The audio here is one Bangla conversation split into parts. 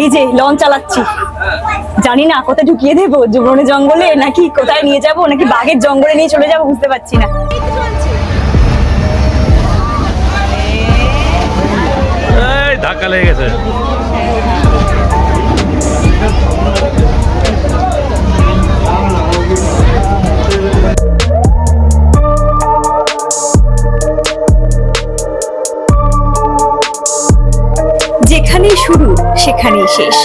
এই যে লঞ্চ চালাচ্ছি। জানি না কোথায় ঢুকিয়ে দেবো বনে জঙ্গলে নাকি কোথায় নিয়ে যাব, নাকি বাঘের জঙ্গলে নিয়ে চলে যাব বুঝতে পারছি না। ধাক্কা লেগে গেছে। যেখানেই শুরু, সেখানেই শেষ।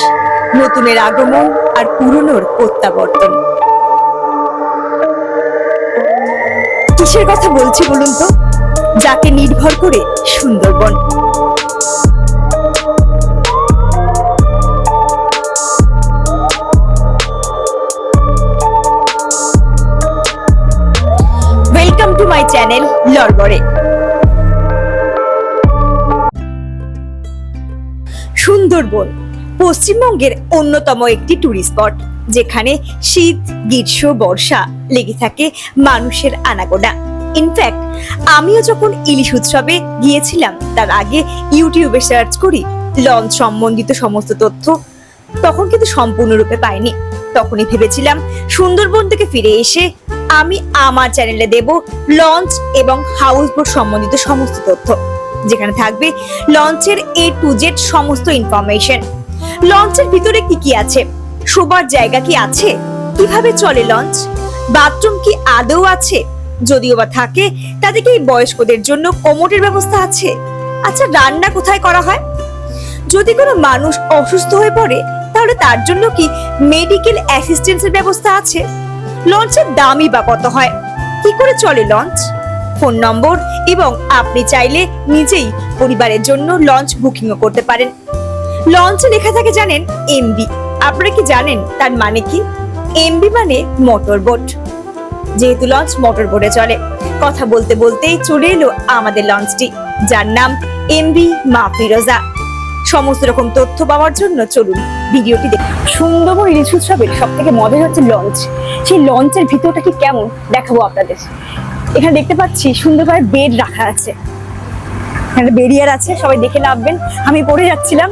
নতুনের আগমন আর পুরনোর প্রত্যাবর্তন। কিসের কথা বলছি বলুন তো? যাকে নির্ভর করে Sundarban. Welcome to my channel লড়বড়ে Sundarban পশ্চিমবঙ্গের অন্যতম একটি টুরিস্ট স্পট যেখানে শীত, গ্রীষ্ম, বর্ষা লেগে থাকে মানুষের আনাগোনা। ইনফ্যাক্ট আমিও যখন ইলিশ উৎসবে গিয়েছিলাম, তার আগে ইউটিউবে সার্চ করি লঞ্চ সম্বন্ধিত সমস্ত তথ্য। তখন কিন্তু সম্পূর্ণরূপে পাইনি। তখনই ভেবেছিলাম, সুন্দরবন থেকে ফিরে এসে আমি আমার চ্যানেলে দেব লঞ্চ এবং হাউস বোট সম্বন্ধিত সমস্ত তথ্য। যেখানে থাকবে লঞ্চের এ টু জেড সমস্ত ইনফরমেশন লঞ্চের ভিতরে কি কি আছে? শোবার জায়গা কি আছে? কীভাবে চলে লঞ্চ? বাথরুম কি আদৌ আছে? যদিও বা থাকে, তাতে কি বয়স্কদের জন্য কোমোটের ব্যবস্থা আছে? আচ্ছা রান্না কোথায় করা হয়? যদি কোনো মানুষ অসুস্থ হয়ে পড়ে, তাহলে তার জন্য কি মেডিকেল অ্যাসিস্ট্যান্সের ব্যবস্থা আছে? লঞ্চের দামই বা কত হয়? কি করে চলে লঞ্চ? ফোন নম্বর এবং আপনি চাইলে নিজেই পরিবারের জন্য লঞ্চ বুকিংও করতে পারেন। লঞ্চে লেখা থাকে জানেন, এমবি। আপনারা কি জানেন তার মানে কি? এমবি মানে মোটর বোট। যেহেতু লঞ্চ মোটর বোটে চলে। কথা বলতে বলতেই চলে এলো আমাদের লঞ্চটি, যার নাম এমবি মা ফিরোজা। সমস্ত রকম তথ্য পাওয়ার জন্য চলুন ভিডিওটি দেখুন সুন্দরবন ইলিশ উৎসবের সব থেকে মজার হচ্ছে লঞ্চ। সেই লঞ্চের ভিতরটা কি কেমন? দেখাবো আপনাদের। এখানে দেখতে পাচ্ছি সুন্দর সুন্দরভাবে বেড রাখা আছে। এখানে বেরিয়ার আছে, সবাই দেখে লাভবেন আমি পড়ে যাচ্ছিলাম।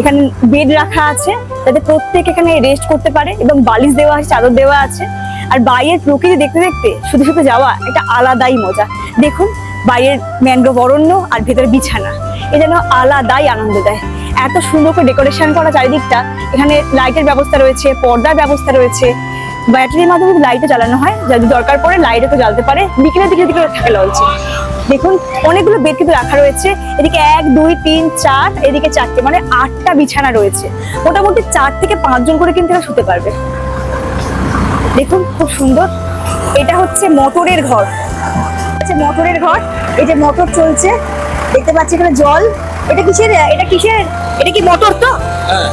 এখানে বেড রাখা আছে, যাতে প্রত্যেক এখানে রেস্ট করতে পারে এবং বালিশ দেওয়া আছে, চাদর দেওয়া আছে। আর বাইরের প্রকৃতি দেখতে দেখতে শুধু শুধু যাওয়া এটা আলাদাই মজা। দেখুন, বাইরের ম্যানগ্রোভ অরণ্য আর ভেতরে বিছানা। এ যেন আলাদাই আনন্দ দেয়। এত সুন্দর করে ডেকোরেশন করা চারিদিকটা। এখানে লাইটের ব্যবস্থা রয়েছে, পর্দার ব্যবস্থা রয়েছে। ব্যাটারির মাধ্যমে লাইটও চালানো হয়। যদি দরকার পড়ে লাইটও তো জ্বালতে পারে। বিকেলের দিকে দিকে থাকে লঞ্চে দেখুন অনেকগুলো বেড কিন্তু রাখা রয়েছে। এদিকে এক দুই তিন চার এদিকে চারটে মানে আটটা বিছানা রয়েছে। মোটামুটি চার থেকে পাঁচজন করে কিন্তু এরা শুতে পারবে। দেখুন খুব সুন্দর। এটা হচ্ছে মোটরের ঘর। আচ্ছা মোটরের ঘর। এই যে মোটর চলছে। দেখতে পাচ্ছি এখানে জল। এটা কিসের এটা কিসের? এটা কি মোটর তো? হ্যাঁ।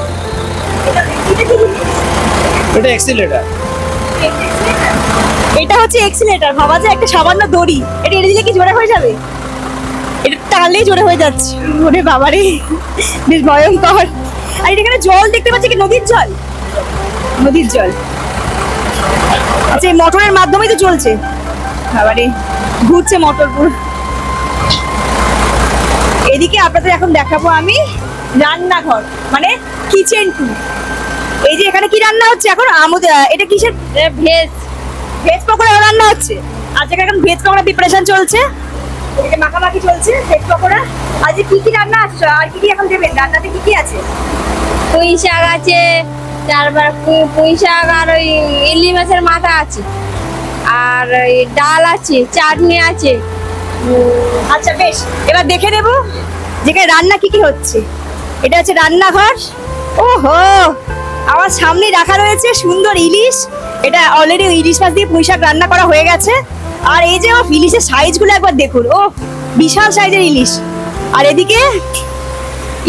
এটা এটা কি? এটা এক্সিলেটার এটা হচ্ছে এক্সিলেটার ভাবা যায় একটা সামান্য দড়ি। এটা এড়ে দিলে কি জোরে হয়ে যাবে? এটা টানলেই জোরে হয়ে যাচ্ছে। ওরে বাবারে, বেশ ভয়ঙ্কর। আর এটা এখানে জল দেখতে পাচ্ছি কি নদীর জল? নদীর জল। আচ্ছা এই মোটরের মাধ্যমেই তো চলছে। বাবারে, ঘুরছে মোটর পুরো। এদিকে আপনাদের এখন দেখাবো আমি রান্নাঘর মানে কিচেন টু এই যে এখানে কি রান্না হচ্ছে এখন? আমাদের এটা কিসের? ভেজ। ভেজ পকোড়া রান্না হচ্ছে? আজ এখন ভেজ পকোড়া প্রিপারেশন চলছে এদিকে মাখামাখি চলছে ভেজ পকোড়া। আজ কি কি রান্না আছে আর কি কি এখন দেবেন? রান্নাতে কি কি আছে? পুঁই শাক আছে তারপর পুঁই শাক আর ওই ইলি মাছের মাথা আছে। আর ওই ডাল আছে চাটনি আছে। আচ্ছা বেশ। এবার দেখে নেব যেখানে রান্না কি কি হচ্ছে। এটা হচ্ছে রান্নাঘর। ওহো! আমার সামনে রাখা রয়েছে, সুন্দর ইলিশ। এটা অলরেডি ইলিশ মাছ দিয়ে পুঁইশাক রান্না করা হয়ে গেছে। আর এই যে ইলিশের সাইজগুলো একবার দেখুন, ও বিশাল সাইজের ইলিশ। আর এদিকে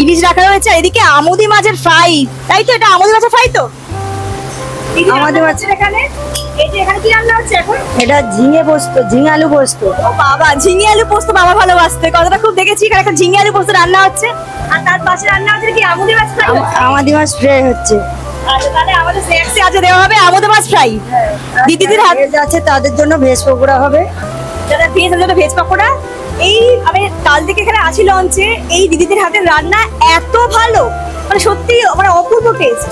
ইলিশ রাখা রয়েছে, আর এদিকে আমুদি মাছের ফ্রাই তাই তো এটা, আমুদি মাছের ফ্রাই তো? আমুদি মাছের এখানে? এটা ঝিঙে পোস্ত ঝিঙে আলু পোস্ত। ও বাবা ঝিঙে আলু পোস্ত বাবা ভালোবাসতে। কথাটা খুব দেখেছি এখানে এখন ঝিঙে আলু পোস্ত রান্না হচ্ছে। আর তার পাশে রান্না হচ্ছে কি? আমুদি মাছ ফ্রাই আমাদের মাছ ফ্রাই হচ্ছে। আচ্ছা তাহলে আমাদের স্ন্যাক্সে আজ দেওয়া হবে আমুদি মাছ ফ্রাই দিদিদের হাত আছে তাদের জন্য ভেজ পকোড়া হবে। যারা ভেজ আছে ভেজ পকোড়া। এই আমি কাল থেকে এখানে আছি লঞ্চে এই দিদিদের হাতের রান্না এত ভালো। মানে সত্যি মানে অপূর্ব টেস্ট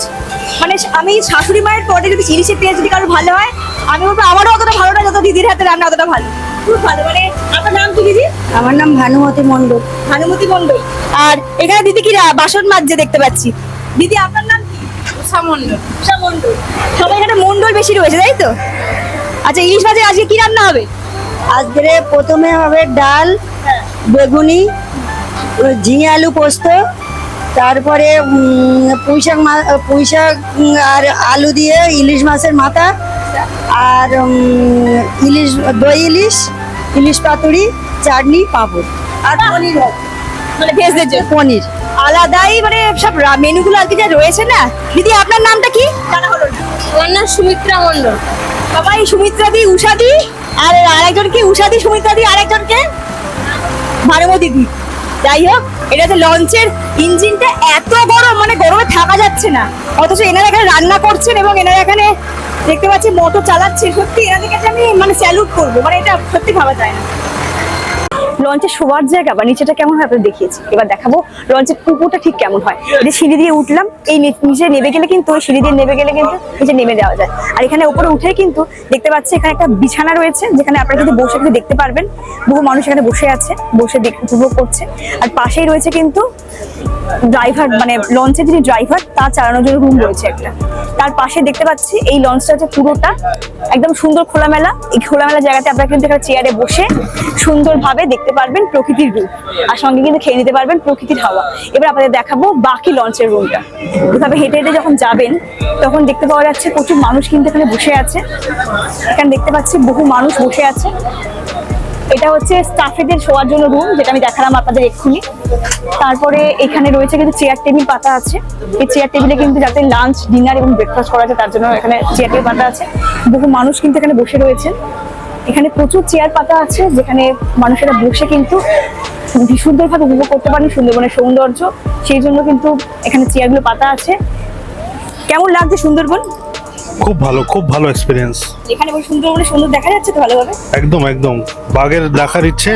মানে আমি শাশুড়ি মায়ের পরে যদি ইলিশের টেস্ট যদি কারও ভালো হয় আমি বলব আমারও অতটা ভালো না যত দিদির হাতে রান্না অতটা ভালো। খুব ভালো। মানে আপনার নাম কি দিদি? আমার নাম ভানুমতি মণ্ডল। ভানুমতি মণ্ডল। আর এখানে দিদি কি রা- বাসন মাজছে দেখতে পাচ্ছি। দিদি আপনার নাম কি? উষা মণ্ডল। উষা মণ্ডল। সবাই এখানে মণ্ডল বেশি রয়েছে তাই তো? আচ্ছা ইলিশ মাছের আজকে কি রান্না হবে? আজকে প্রথমে হবে ডাল বেগুনি ঝিঙে আলু পোস্ত তারপরে উম, পুঁই শাক মা- পুঁই শাক আর আলু দিয়ে ইলিশ মাছের মাথা আর ইলিশ দই ইলিশ ইলিশ পাতুরি চাটনি পাঁপড়। আর পনির মানে ভেজদের জন্য পনির। আলাদাই মানে সব রা- আর কি যা রয়েছে না? দিদি আপনার নামটা কি? জানা হলো না আমার নাম সুমিত্রা মণ্ডল। সবাই সুমিত্রা দি উষা দি আর আরেকজন কি উষা দি সুমিত্রা দি আরেকজনকে? ভানুমতি দি। যাই হোক এটা যে লঞ্চের ইঞ্জিনটা এত গরম মানে গরমে থাকা যাচ্ছে না। অথচ এনারা এখানে রান্না করছেন এবং এনারা এখানে দেখতে পাচ্ছি মোটর চালাচ্ছে। সত্যি এনাদের কাছে আমি মানে স্যালুট করব। মানে এটা সত্যি ভাবা যায় না। লঞ্চের শোয়ার জায়গা বা নিচেটা কেমন হয় আপনাদের দেখিয়েছি। এবার দেখাবো লঞ্চের পুকুরটা ঠিক কেমন হয়। যে সিঁড়ি দিয়ে উঠলাম, এই নিচে নেমে গেলে কিন্তু, ওই সিঁড়ি দিয়ে নেমে গেলে কিন্তু নিচে নেমে দেওয়া যায়। আর এখানে উপরে উঠে কিন্তু দেখতে পাচ্ছি এখানে একটা বিছানা রয়েছে, যেখানে আপনারা কিন্তু বসে কিন্তু দেখতে পারবেন। বহু মানুষ এখানে বসে আছে, বসে উপভোগ করছে। আর পাশেই রয়েছে কিন্তু ড্রাইভার মানে লঞ্চের যিনি ড্রাইভার তার চালানোর জন্য রুম রয়েছে একটা। তার পাশে দেখতে পাচ্ছি এই লঞ্চটা হচ্ছে পুরোটা। একদম সুন্দর খোলামেলা। এই খোলামেলা জায়গাতে আপনারা কিন্তু এখানে চেয়ারে বসে সুন্দরভাবে দেখতে পারবেন প্রকৃতির রূপ। আর সঙ্গে কিন্তু খেয়ে নিতে পারবেন প্রকৃতির হাওয়া। এবার আপনাদের দেখাবো বাকি লঞ্চের রুমটা। এভাবে হেঁটে হেঁটে যখন যাবেন, তখন দেখতে পাওয়া যাচ্ছে প্রচুর মানুষ কিন্তু এখানে বসে আছে। এখানে দেখতে পাচ্ছি বহু মানুষ বসে আছে। এটা হচ্ছে স্টাফেদের শোয়ার জন্য রুম যেটা আমি দেখালাম আপনাদের এক্ষুনি। তারপরে এখানে রয়েছে কিন্তু চেয়ার টেবিল পাতা আছে। এই চেয়ার টেবিলে কিন্তু যাতে লাঞ্চ ডিনার এবং ব্রেকফাস্ট করা আছে, তার জন্য এখানে চেয়ার টেবিল পাতা আছে। বহু মানুষ কিন্তু এখানে বসে রয়েছেন। এখানে প্রচুর চেয়ার পাতা আছে, যেখানে মানুষেরা বসে কিন্তু সুন্দরভাবে উপভোগ করতে পারেন, সুন্দরবনের সৌন্দর্য। সেই জন্য কিন্তু এখানে চেয়ারগুলো পাতা আছে। কেমন লাগছে সুন্দরবন? খুব ভালো খুব ভালো এক্সপিরিয়েন্স এখানে বসে সুন্দরবনের সুন্দর দেখা যাচ্ছে তো ভালোভাবে? একদম একদম। বাঘের দেখার ইচ্ছে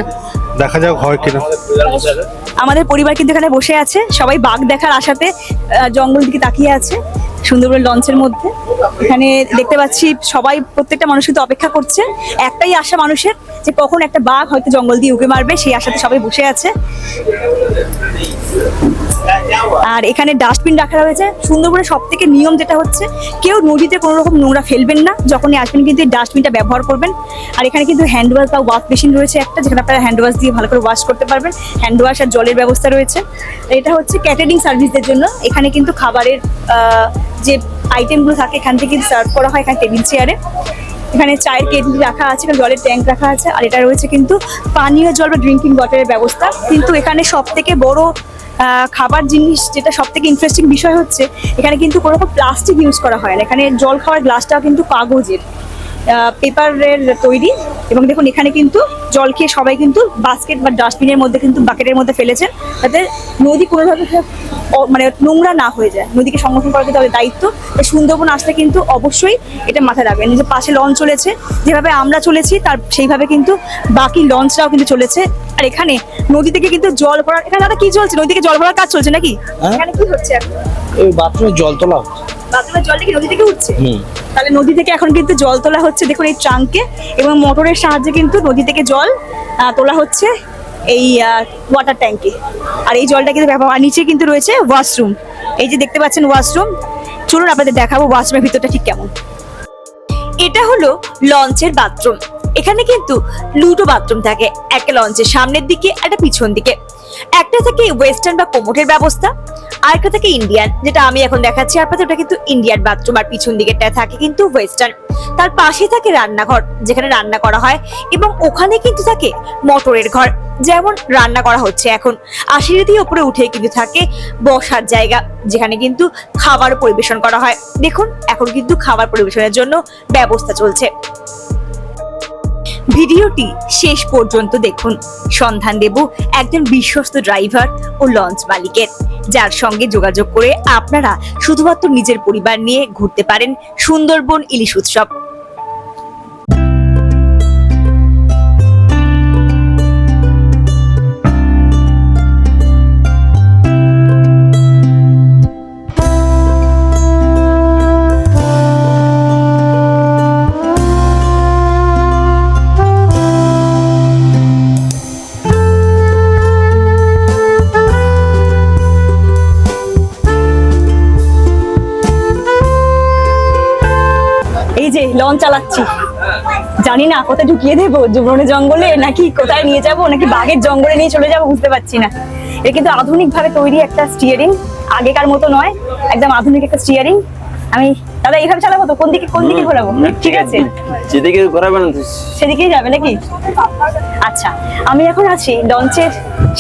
দেখা যাক হয় কিনা। আমাদের পরিবার কিন্তু এখানে বসে আছে। সবাই বাঘ দেখার আশাতে জঙ্গল দিকে তাকিয়ে আছে সুন্দরবন লঞ্চের মধ্যে। এখানে দেখতে পাচ্ছি সবাই প্রত্যেকটা মানুষ কিন্তু অপেক্ষা করছে। একটাই আশা মানুষের যে কখন একটা বাঘ হয়তো জঙ্গল দিয়ে উকে মারবে, সেই আশাতে সবাই বসে আছে। আর এখানে ডাস্টবিন রাখা রয়েছে। সুন্দরবনের সব থেকে নিয়ম যেটা হচ্ছে, কেউ নদীতে কোনো রকম নোংরা ফেলবেন না, যখনই আসবেন কিন্তু এই ডাস্টবিনটা ব্যবহার করবেন। আর এখানে কিন্তু হ্যান্ড ওয়াশ বা ওয়াশ মেশিন রয়েছে একটা, যেখানে আপনারা হ্যান্ড ওয়াশ দিয়ে ভালো করে ওয়াশ করতে পারবেন। হ্যান্ড ওয়াশ আর জলের ব্যবস্থা রয়েছে। এটা হচ্ছে ক্যাটারিং সার্ভিসদের জন্য। এখানে কিন্তু খাবারের যে আইটেমগুলো থাকে, এখান থেকে সার্ভ করা হয় এখানে টেবিল চেয়ারে এখানে চায়ের কেটলি রাখা আছে, এখানে জলের ট্যাঙ্ক রাখা আছে, আর এটা রয়েছে কিন্তু পানীয় জল বা ড্রিঙ্কিং ওয়াটারের ব্যবস্থা। কিন্তু এখানে সব থেকে বড় খাবার জিনিস যেটা সব থেকে ইন্টারেস্টিং বিষয় হচ্ছে, এখানে কিন্তু কোনো রকম প্লাস্টিক ইউজ করা হয় না। এখানে জল খাওয়ার গ্লাসটাও কিন্তু কাগজের। পেপারের তৈরি। এবং দেখুন এখানে কিন্তু জল খেয়ে সবাই কিন্তু বাস্কেট বা ডাস্টবিনের মধ্যে কিন্তু বাকেটের মধ্যে ফেলেছেন। যাতে নদী কোনোভাবে মানে নোংরা না হয়ে যায়। নদীকে সংরক্ষণ করা কিন্তু তাদের দায়িত্ব। সুন্দরবন আসলে কিন্তু অবশ্যই এটা মাথায় রাখবেন। যে পাশে লঞ্চ চলেছে যেভাবে আমরা চলেছি তার সেইভাবে কিন্তু বাকি লঞ্চরাও কিন্তু চলেছে। আর এখানে নদী থেকে কিন্তু জল ভরার এখানে দাদা কি চলছে? নদী থেকে জল ভরার কাজ চলছে নাকি? হ্যাঁ। এখানে কি হচ্ছে বাথরুমে জল তোলা হচ্ছে। বাথরুমের জলটা কি নদী থেকে উঠছে? তাহলে নদী থেকে এখন কিন্তু জল তোলা হচ্ছে দেখুন এই ট্রাঙ্কে এবং মোটরের সাহায্যে কিন্তু নদী থেকে জল তোলা হচ্ছে এই ওয়াটার ট্যাঙ্কে আর এই জলটা কিন্তু ব্যবহার নিচে কিন্তু রয়েছে ওয়াশরুম এই যে দেখতে পাচ্ছেন ওয়াশরুম চলুন আপনাদের দেখাবো ওয়াশরুমের ভিতরটা ঠিক কেমন। এটা হলো লঞ্চের বাথরুম। এখানে কিন্তু দুটো বাথরুম থাকে একটা লঞ্চের সামনের দিকে একটা পিছন দিকে। একটা থাকে ওয়েস্টার্ন বা কোমোটের ব্যবস্থা আর একটা থাকে ইন্ডিয়ান যেটা আমি এখন দেখাচ্ছি। আপনাদের ওটা কিন্তু ইন্ডিয়ান বাথরুম আর পিছন দিকেরটা থাকে কিন্তু ওয়েস্টার্ন তার পাশে থাকে রান্নাঘর, যেখানে রান্না করা হয়, এবং ওখানে কিন্তু থাকে মটরের ঘর, যেমন রান্না করা হচ্ছে এখন। সিঁড়ি দিয়ে উপরে উঠে কিন্তু থাকে বসার জায়গা, যেখানে কিন্তু খাবার পরিবেশন করা হয়। দেখুন, এখন কিন্তু খাবার পরিবেশনের জন্য ব্যবস্থা চলছে। ভিডিওটি শেষ পর্যন্ত দেখুন। সন্ধান দেব একজন বিশ্বস্ত ড্রাইভার ও লঞ্চ মালিকের, যার সঙ্গে যোগাযোগ করে আপনারা শুধুমাত্র নিজের পরিবার নিয়ে ঘুরতে পারেন সুন্দরবন ইলিশ উৎসব। লঞ্চ চালাচ্ছি। জানি না কোথায় ঢুকিয়ে দেবো? বনে জঙ্গলে নাকি কোথায় নিয়ে যাব? নাকি বাঘের জঙ্গলে নিয়ে চলে যাব? বুঝতে পারছি না। এ কিন্তু আধুনিক ভাবে তৈরি একটা স্টিয়ারিং আগেকার মতো নয় একদম আধুনিক একটা স্টিয়ারিং আমি দাদা এইভাবে চালাবো তো? কোন দিকে কোন দিকে ঘোরাবো? ঠিক আছে। যেদিকে ঘোরাবেন সেদিকেই যাবে নাকি? আচ্ছা আমি এখন আছি লঞ্চের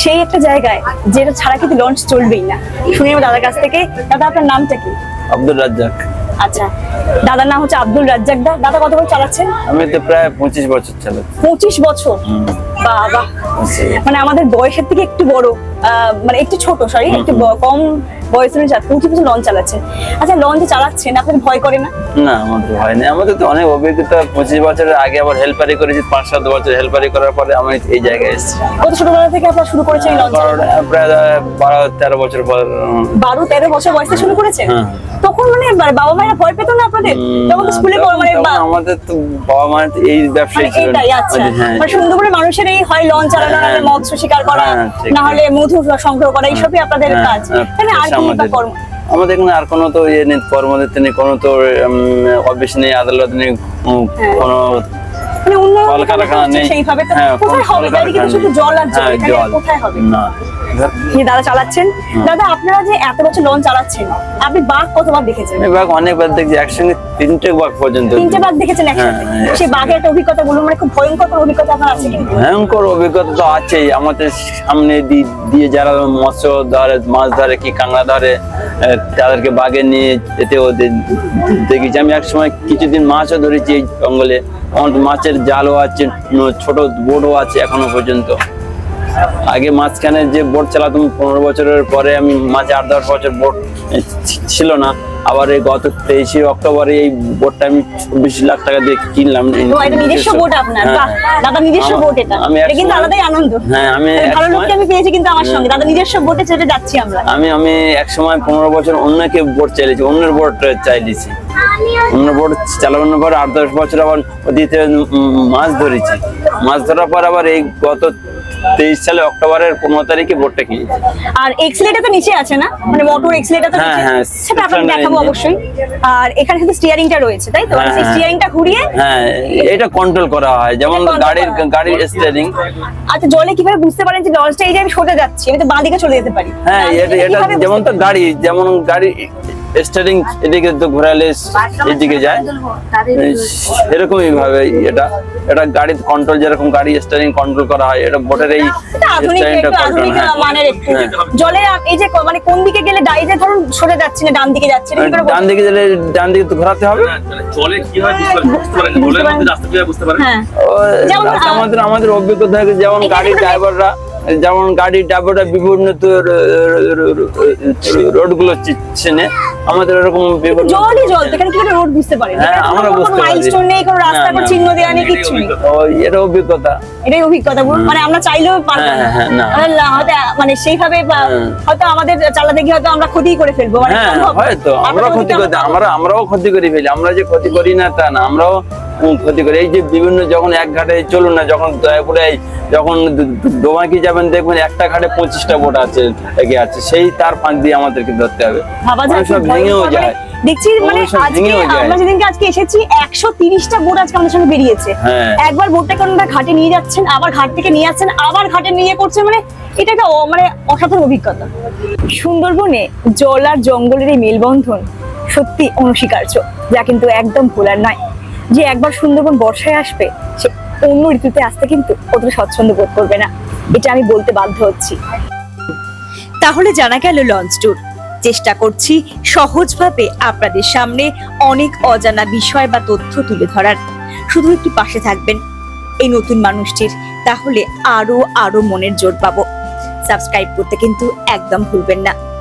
সেই একটা জায়গায় যেটা ছাড়া কিন্তু লঞ্চ চলবেই না। শুনে দাদার কাছ থেকে। দাদা আপনার নামটা কি? আব্দুল রাজ্জাক। আচ্ছা দাদার নাম হচ্ছে আব্দুল রাজ্জাক দা। দাদা কত বছর চালাচ্ছেন? আমি তো প্রায় পঁচিশ বছর চালাচ্ছি। পঁচিশ বছর? বাবা মানে আমাদের বয়সের থেকে একটু বড়। মানে একটু ছোট সরি একটু কম বয়সের চালাচ্ছে পঁচিশ বছর লঞ্চ চালাচ্ছেন আচ্ছা লঞ্চ চালাচ্ছেন আপনার ভয় করে না? না আমার তো হয়নি আমাদের তো অনেক অভিজ্ঞতা পঁচিশ বছরের আগে আবার হেল্পারি করেছি পাঁচ সাত বছর হেল্পারি করার পরে আমি এই জায়গায় এসেছি। কত ছোটবেলা থেকে আপনার শুরু করেছেন লঞ্চ প্রায় বারো তেরো বছর পর বারো তেরো বছর বয়সে শুরু করেছেন? হ্যাঁ। তখন মানে বাবা মায়েরা ভয় পেত না আপনাদের? তখন স্কুলে মানে আমাদের তো বাবা মা এই ব্যবসায় মানে ছিল আচ্ছা। হ্যাঁ। মানে সুন্দরবনের মানুষের এই হয় লঞ্চ চালানো হ্যাঁ। মৎস্য শিকার করা না হলে মধু সংগ্রহ করা এইসবই আপনাদের হ্যাঁ, কাজ। হ্যাঁ, তাহলে আর কি বা কর্ম? আমাদের এখানে আর কোনো তো ইয়ে নেই কর্মদের নেই কোনো তো অফিস নেই আদালত নেই হ্যাঁ। কোনো মানে কলকারখানা নেই। সেইভাবে হ্যাঁ, কোথায় হবে? কলকারখানা চারিদিকে শুধু জল আর জল হ্যাঁ, এখানে জল। কোথায় হবে? না। দাদা চালাচ্ছেন। দাদা আপনারা যে এত বছর লঞ্চ চালাচ্ছেন আপনি বাঘ কতবার দেখেছেন? বাঘ অনেকবার দেখছি একসঙ্গে তিনটে বাঘ পর্যন্ত তিনটে বাঘ দেখেছেন একসাথে হ্যাঁ। সেই বাঘের একটা অভিজ্ঞতা বলুন মানে খুব ভয়ঙ্কর অভিজ্ঞতা আপনার আছে ভয়ঙ্কর অভিজ্ঞতা তো আছেই। আমাদের সামনে দিয়ে যারা মৎস্য ধরে মাছ ধরে কি কাঁকড়া ধরে তাদেরকে বাঘে নিয়ে যেতে ওদের দেখেছি। আমি এক সময় কিছুদিন মাছও ধরেছি এই জঙ্গলে। মাছের জালও আছে ছোট বোটও আছে এখনও পর্যন্ত। আগে মাঝখানে যে বোট চালাতাম পনেরো বছরের পরে আমি মাঝে আট দশ বছর বোট ছিল না। আবার এই গত তেইশে অক্টোবরে এই বোটটা আমি চব্বিশ লাখ টাকা দিয়ে কিনলাম। হ্যাঁ, আমি কিন্তু আলাদাই আনন্দ। হ্যাঁ, আমি এক সময়- আমি পেয়েছি কিন্তু আমার সঙ্গে। নিজস্ব বোটে চেপে আমি আমি এক সময় পনেরো বছর অন্যকে বোট চাইলেছি অন্যের বোট অন্য বোট চালানোর পর আট দশ বছর আবার উম মাছ ধরেছি। মাছ ধরার পর আবার এই গত তেইশ সালে অক্টোবরের পনেরো তারিখে বোটটা কিনেছি। আর এক্সিলেটার তো নিচে আছে না? মানে মোটর এক্সিলেটার তো হ্যাঁ, হ্যাঁ, সেটা আপনাকে দেখাবো অবশ্যই। আর এখানে কিন্তু স্টিয়ারিংটা রয়েছে তাই তো? হ্যাঁ। স্টিয়ারিংটা ঘুরিয়ে হ্যাঁ এটা কন্ট্রোল করা হয়। যেমন গাড়ির গাড়ির স্টিয়ারিং আচ্ছা জলে কীভাবে বুঝতে পারেন যে লঞ্চটা এই যে আমি সোজা যাচ্ছি আমি তো বাঁ দিকে চলে যেতে পারি? হ্যাঁ এটা যেমন তো গাড়ি যেমন গাড়ি স্টারিং এদিকে তো ঘোরালে এদিকে যায়। এরকমই ভাবে এটা। এটা গাড়ির কন্ট্রোল যেরকম গাড়ি স্টারিং কন্ট্রোল করা হয় এটা বোটের এই স্টারিংটা কন্ট্রোল আধুনিক মানের একটু। হ্যাঁ। জলে এই যে মানে কোন দিকে গেলে ডাই যে ধরুন সরে যাচ্ছে না ডান দিকে যাচ্ছে ডান দিকে গেলে ডান দিকে তো ঘোরাতে হবে। মানে জলে কি হয় বুঝতে পারেন হ্যাঁ যেমন, আমাদের আমাদের অভিজ্ঞতা থেকে যেমন গাড়ির ড্রাইভাররা যেমন গাড়ির ড্রাইভাররা বিভিন্ন রোডগুলো চেনে আমাদের এরকম জলই জল এখানে কি রোড বুঝতে পারেন হ্যাঁ, আমরা বুঝতে পারি। মাইলস্টোন নেই কোনো রাস্তা কোনো চিহ্ন দেওয়া নেই কিচ্ছু নেই। এটা অভিজ্ঞতা। এটাই অভিজ্ঞতা। বলুন মানে আমরা চাইলেও পারব হ্যাঁ, না। হ্যাঁ, না। আমরা লা- হয়তো মানে সেইভাবে হ্যাঁ। হয়তো আমাদের চালাতে গিয়ে হয়তো আমরা ক্ষতি করে ফেলব মানে হ্যাঁ হয়তো। আমরা ক্ষতি আমরা- আমরা আমরাও ক্ষতি করি ফেলি। আমরা যে ক্ষতি করি না তা না। আমরাও ক্ষতি করি। এই যে বিভিন্ন যখন এক ঘাটে চলুন না যখন দয়াপুরে যখন ডোমাকি যাবেন দেখবেন একটা ঘাটে পঁচিশটা বোট আছে এগে আছে। সেই তার ফাঁক দিয়ে আমাদেরকে ধরতে হবে। সময় খুব ভেঙেও যায়। মানে দেখছি মানে আজকে আমরা যেদিনকে আজকে এসেছি একশো তিরিশটা বোট আজকে আমাদের সঙ্গে বেরিয়েছে। হ্যাঁ। একবার বোটটাকে ওনারা ঘাটে নিয়ে যাচ্ছেন আবার ঘাট থেকে নিয়ে আবার ঘাটে নিয়ে করছে মানে এটা একটা মানে অসাধারণ অভিজ্ঞতা। সুন্দরবনে জল আর জঙ্গলের এই মেলবন্ধন সত্যি অনস্বীকার্য। যা কিন্তু একদম ভোলার নয়। যে একবার সুন্দরবন বর্ষায় আসবে, সে অন্য ঋতুতে আসতে কিন্তু অতটা স্বচ্ছন্দ বোধ করবে না। এটা আমি বলতে বাধ্য হচ্ছি। তাহলে জানা গেল লঞ্চ ট্যুর। চেষ্টা করছি সহজভাবে আপনাদের সামনে অনেক অজানা বিষয় বা তথ্য তুলে ধরার। শুধু একটু পাশে থাকবেন এই নতুন মানুষটির, তাহলে আরও আরও মনের জোর পাবো। সাবস্ক্রাইব করতে কিন্তু একদম ভুলবেন না।